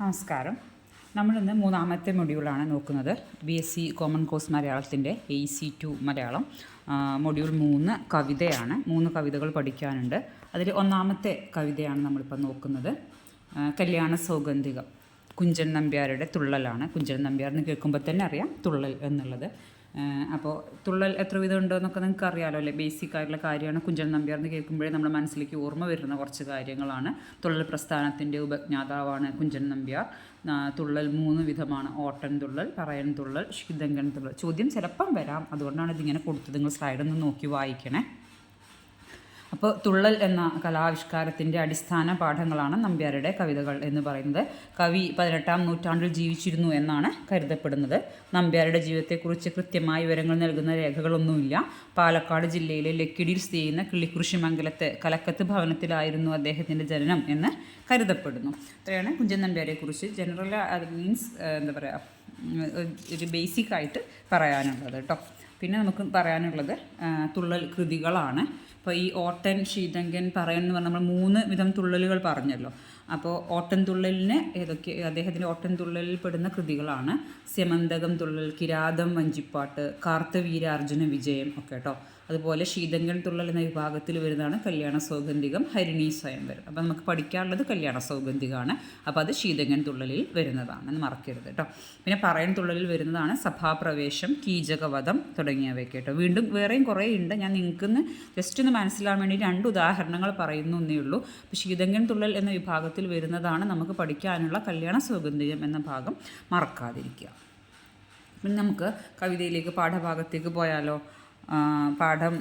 നമസ്കാരം. നമ്മളിന്ന് മൂന്നാമത്തെ മൊഡ്യൂളാണ് നോക്കുന്നത്. B S C common course മലയാളത്തിന്റെ A C two Malayalam. Module മൂന്ന് കവിതയാണ്. മൂന്ന് കവിതകൾ പഠിക്കാനുണ്ട്. അതിൽ ഒന്നാമത്തെ കവിതയാണ് നമ്മളിപ്പോൾ നോക്കുന്നത്. കല്യാണ സൗഗന്ധികം. കുഞ്ചൻ നമ്പ്യാരുടെ തുള്ളലാണ്. കുഞ്ചൻ നമ്പ്യാർ എന്ന് കേൾക്കുമ്പോൾ തന്നെ അറിയാം തുള്ളൽ എന്നുള്ളത്. അപ്പോൾ തുള്ളൽ എത്ര വിധം ഉണ്ടോ എന്നൊക്കെ നിങ്ങൾക്ക് അറിയാമല്ലോ അല്ലേ? ബേസിക് ആയിട്ടുള്ള കാര്യമാണ്. കുഞ്ചൻ നമ്പ്യാർ എന്ന് കേൾക്കുമ്പോഴേ നമ്മുടെ മനസ്സിലേക്ക് ഓർമ്മ വരുന്ന കുറച്ച് കാര്യങ്ങളാണ്. തുള്ളൽ പ്രസ്ഥാനത്തിന്റെ ഉപജ്ഞാതാവാണ് കുഞ്ചൻ നമ്പ്യാർ. തുള്ളൽ മൂന്ന് വിധമാണ്. ഓട്ടൻ തുള്ളൽ പറയൻ തുള്ളൽ ശീതങ്കൻ തുള്ളൽ. ചോദ്യം ചിലപ്പം വരാം. അതുകൊണ്ടാണ് ഇതിങ്ങനെ കൊടുത്തത്. നിങ്ങൾ സ്ലൈഡൊന്ന് നോക്കി വായിക്കണേ. അപ്പോൾ തുള്ളൽ എന്ന കലാവിഷ്കാരത്തിന്റെ അടിസ്ഥാന പാഠങ്ങളാണ് നമ്പ്യാരുടെ കവിതകൾ എന്ന് പറയുന്നത്. കവി പതിനെട്ടാം നൂറ്റാണ്ടിൽ ജീവിച്ചിരുന്നു എന്നാണ് കരുതപ്പെടുന്നത്. നമ്പ്യാരുടെ ജീവിതത്തെക്കുറിച്ച് കൃത്യമായ വിവരങ്ങൾ നൽകുന്ന രേഖകളൊന്നുമില്ല. പാലക്കാട് ജില്ലയിലെ ലക്കിടിയിൽ സ്ഥിതി ചെയ്യുന്ന കിള്ളിക്കുറിശി മംഗലത്ത് കലക്കത്ത് ഭവനത്തിലായിരുന്നു അദ്ദേഹത്തിന്റെ ജനനം എന്ന് കരുതപ്പെടുന്നു. ഇത്രയാണ് കുഞ്ചൻ നമ്പ്യാരെക്കുറിച്ച് ജനറൽ അത് മീൻസ് എന്താ പറയുക ഒരു ബേസിക് ആയിട്ട് പറയാനുള്ളത് കേട്ടോ. പിന്നെ നമുക്ക് പറയാനുള്ളത് തുള്ളൽ കൃതികളാണ്. അപ്പോൾ ഈ ഓട്ടൻ ശീതങ്കൻ പറയൻ പറഞ്ഞാൽ നമ്മൾ മൂന്ന് വിധം തുള്ളലുകൾ പറഞ്ഞല്ലോ. അപ്പോൾ ഓട്ടൻ തുള്ളലിന് ഏതൊക്കെ അദ്ദേഹത്തിന്റെ ഓട്ടൻ തുള്ളലിൽ പെടുന്ന കൃതികളാണ്. സ്യമന്തകം തുള്ളൽ കിരാതം വഞ്ചിപ്പാട്ട് കാർത്തവീരാർജുന വിജയം ഒക്കെ കേട്ടോ. അതുപോലെ ശീതങ്കൻ തുള്ളൽ എന്ന വിഭാഗത്തിൽ വരുന്നതാണ് കല്യാണ സൗഗന്ധികം ഹരിണി സ്വയംവരം അപ്പോൾ നമുക്ക് പഠിക്കാനുള്ളത് കല്യാണ സൗഗന്ധികമാണ് അപ്പോൾ അത് ശീതങ്കൻ തുള്ളലിൽ വരുന്നതാണ് എന്ന് മറക്കരുത് കേട്ടോ. പിന്നെ പറയൻ തുള്ളലിൽ വരുന്നതാണ് സഭാപ്രവേശം കീചകവധം തുടങ്ങിയവയൊക്കെ കേട്ടോ. വീണ്ടും വേറെയും കുറേ ഉണ്ട് ഞാൻ നിങ്ങൾക്ക് ജസ്റ്റ് ഒന്ന് മനസ്സിലാൻ വേണ്ടി രണ്ട് ഉദാഹരണങ്ങൾ പറയുന്നു എന്നേ ഉള്ളൂ. അപ്പോൾ ശീതങ്കൻ തുള്ളൽ എന്ന വിഭാഗത്തിൽ വരുന്നതാണ് നമുക്ക് പഠിക്കാനുള്ള കല്യാണ സൗഗന്ധികം എന്ന ഭാഗം മറക്കാതിരിക്കുക. പിന്നെ നമുക്ക് കവിതയിലേക്ക് പാഠഭാഗത്തേക്ക് പോയാലോ? പാഠം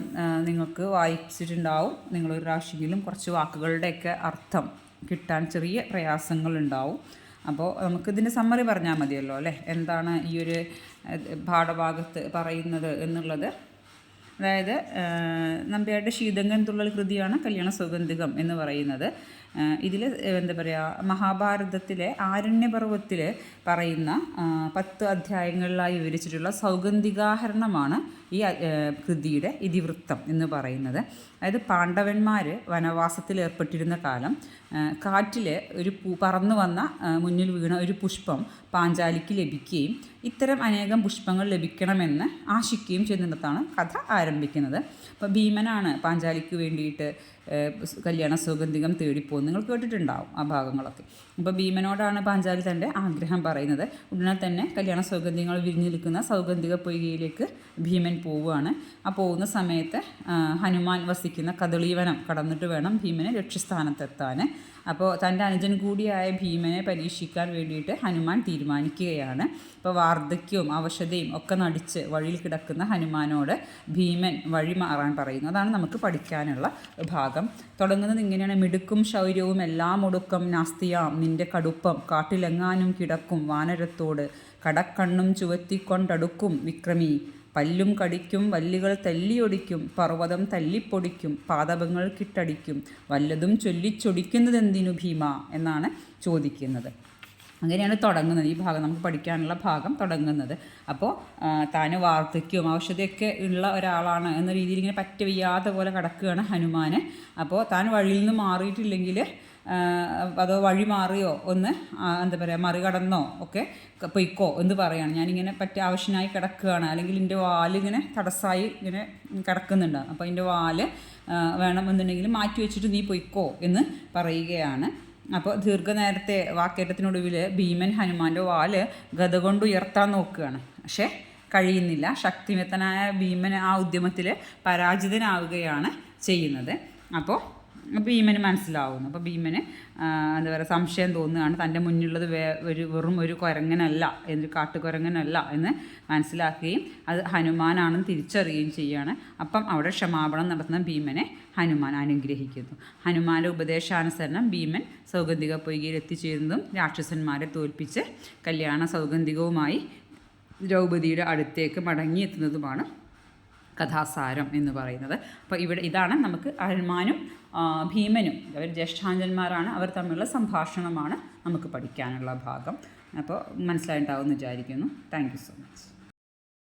നിങ്ങൾക്ക് വായിച്ചിട്ടുണ്ടാവും. നിങ്ങളൊരു പ്രാവശ്യമെങ്കിലും കുറച്ച് വാക്കുകളുടെയൊക്കെ അർത്ഥം കിട്ടാൻ ചെറിയ പ്രയാസങ്ങളുണ്ടാവും. അപ്പോൾ നമുക്കിതിന്റെ സമ്മറി പറഞ്ഞാൽ മതിയല്ലോ അല്ലേ? എന്താണ് ഈ ഒരു പാഠഭാഗത്ത് പറയുന്നത് എന്നുള്ളത്? അതായത് നമ്പ്യാരുടെ ശീതങ്കൻ തുള്ളൽ കൃതിയാണ് കല്യാണ സൗഗന്ധികം എന്ന് പറയുന്നത്. ഇതിൽ എന്താ പറയുക മഹാഭാരതത്തിലെ ആരണ്യപർവത്തിൽ പറയുന്ന പത്ത് അധ്യായങ്ങളിലായി വിവരിച്ചിട്ടുള്ള സൗഗന്ധികാഹരണമാണ് ഈ കൃതിയുടെ ഇതിവൃത്തം എന്ന് പറയുന്നത്. അതായത് പാണ്ഡവന്മാർ വനവാസത്തിൽ ഏർപ്പെട്ടിരുന്ന കാലം കാറ്റിൽ ഒരു പൂ പറന്നു വന്ന മുന്നിൽ വീണ ഒരു പുഷ്പം പാഞ്ചാലിക്ക് ലഭിക്കുകയും ഇത്തരം അനേകം പുഷ്പങ്ങൾ ലഭിക്കണമെന്ന് ആശിക്കുകയും ചെയ്യുന്നിടത്താണ് കഥ ആരംഭിക്കുന്നത്. അപ്പോൾ ഭീമനാണ് പാഞ്ചാലിക്ക് വേണ്ടിയിട്ട് കല്യാണ സൗഗന്ധികം തേടിപ്പോകുന്നത് നിങ്ങൾ കേട്ടിട്ടുണ്ടാവും ആ ഭാഗങ്ങളൊക്കെ. അപ്പോൾ ഭീമനോടാണ് പാഞ്ചാലി തന്റെ ആഗ്രഹം പറയുന്നത്. ഉടനെ തന്നെ കല്യാണ സൗഗന്ധ്യങ്ങൾ വിരിഞ്ഞു നിൽക്കുന്ന സൗഗന്ധിക പൊയ്കയിലേക്ക് ഭീമൻ പോവുകയാണ്. ആ പോകുന്ന സമയത്ത് ഹനുമാൻ വസിക്കുന്ന കദളീവനം കടന്നിട്ട് വേണം ഭീമനെ ലക്ഷ്യസ്ഥാനത്തെത്താൻ അപ്പോൾ തന്റെ അനുജൻ കൂടിയായ ഭീമനെ പരീക്ഷിക്കാൻ വേണ്ടിയിട്ട് ഹനുമാൻ തീരുമാനിക്കുകയാണ്. ഇപ്പോൾ വാർദ്ധക്യവും അവശതയും ഒക്കെ നടിച്ച് വഴിയിൽ കിടക്കുന്ന ഹനുമാനോട് ഭീമൻ വഴി മാറാൻ പറയുന്നു. അതാണ് നമുക്ക് പഠിക്കാനുള്ള ഭാഗം. തുടങ്ങുന്നത് ഇങ്ങനെയാണ്. മിടുക്കും ശൗര്യവും എല്ലാം ഒടുക്കം നാസ്തിയാം. നിന്റെ കടുപ്പം കാട്ടിലെങ്ങാനും കിടക്കും. വാനരത്തോട് കടക്കണ്ണും ചുവത്തിക്കൊണ്ടടുക്കും വിക്രമി. പല്ലും കടിക്കും വല്ലുകൾ തല്ലിയൊടിക്കും പർവതം തല്ലിപ്പൊടിക്കും പാദപങ്ങൾ കിട്ടടിക്കും വല്ലതും ചൊല്ലിച്ചൊടിക്കുന്നതെന്തിനു ഭീമ? എന്നാണ് ചോദിക്കുന്നത്. അങ്ങനെയാണ് തുടങ്ങുന്നത്. ഈ ഭാഗം നമുക്ക് പഠിക്കാനുള്ള ഭാഗം തുടങ്ങുന്നത്. അപ്പോൾ താന് വാർദ്ധക്യവും ഔഷധമൊക്കെ ഉള്ള ഒരാളാണ് എന്ന രീതിയിൽ ഇങ്ങനെ പറ്റ വയ്യാത്ത പോലെ കിടക്കുകയാണ് ഹനുമാന്. അപ്പോൾ താൻ വഴിയിൽ നിന്ന് മാറിയിട്ടില്ലെങ്കിൽ അതോ വഴി മാറിയോ ഒന്ന് എന്താ പറയുക മറികടന്നോ ഒക്കെ പൊയ്ക്കോ എന്ന് പറയാണ്. ഞാനിങ്ങനെ പറ്റ ആവശ്യമായി കിടക്കുകയാണ്. അല്ലെങ്കിൽ എന്റെ വാലിങ്ങനെ തടസ്സമായി ഇങ്ങനെ കിടക്കുന്നുണ്ട്. അപ്പോൾ എന്റെ വാൽ വേണമെന്നുണ്ടെങ്കിൽ മാറ്റി വെച്ചിട്ട് നീ പൊയ്ക്കോ എന്ന് പറയുകയാണ്. അപ്പോൾ ദീർഘനേരത്തെ വാക്കേറ്റത്തിനൊടുവിൽ ഭീമൻ ഹനുമാന്റെ വാൽ ഗത കൊണ്ട് ഉയർത്താൻ നോക്കുകയാണ്. പക്ഷേ കഴിയുന്നില്ല. ശക്തിമത്തനായ ഭീമൻ ആ ഉദ്യമത്തിൽ പരാജിതനാവുകയാണ് ചെയ്യുന്നത്. അപ്പോൾ ഭീമന് മനസ്സിലാവുന്നു. അപ്പോൾ ഭീമന് എന്താ പറയുക സംശയം തോന്നുകയാണ്. തന്റെ മുന്നിലുള്ളത് വേ ഒരു വെറും ഒരു കുരങ്ങനല്ല എന്നൊരു കാട്ടുകുരങ്ങനല്ല എന്ന് മനസ്സിലാക്കുകയും അത് ഹനുമാനാണെന്ന് തിരിച്ചറിയുകയും ചെയ്യുകയാണ്. അപ്പം അവിടെ ക്ഷമാപണം നടത്തുന്ന ഭീമനെ ഹനുമാൻ അനുഗ്രഹിക്കുന്നു. ഹനുമാന്റെ ഉപദേശാനുസരണം ഭീമൻ സൗഗന്ധിക പൊയ്കയിൽ എത്തിച്ചേരുന്നതും രാക്ഷസന്മാരെ തോൽപ്പിച്ച് കല്യാണ സൗഗന്ധികവുമായി ദ്രൗപതിയുടെ അടുത്തേക്ക് മടങ്ങിയെത്തുന്നതുമാണ് കഥാസാരം എന്ന് പറയുന്നത്. അപ്പോൾ ഇവിടെ ഇതാണ് നമുക്ക് ഹനുമാനും ഭീമനും. അവർ ജ്യേഷ്ഠാഞ്ജന്മാരാണ്. അവർ തമ്മിലുള്ള സംഭാഷണമാണ് നമുക്ക് പഠിക്കാനുള്ള ഭാഗം. അപ്പോൾ മനസ്സിലായിട്ടുണ്ടാവും എന്ന് വിചാരിക്കുന്നു താങ്ക് സോ മച്ച്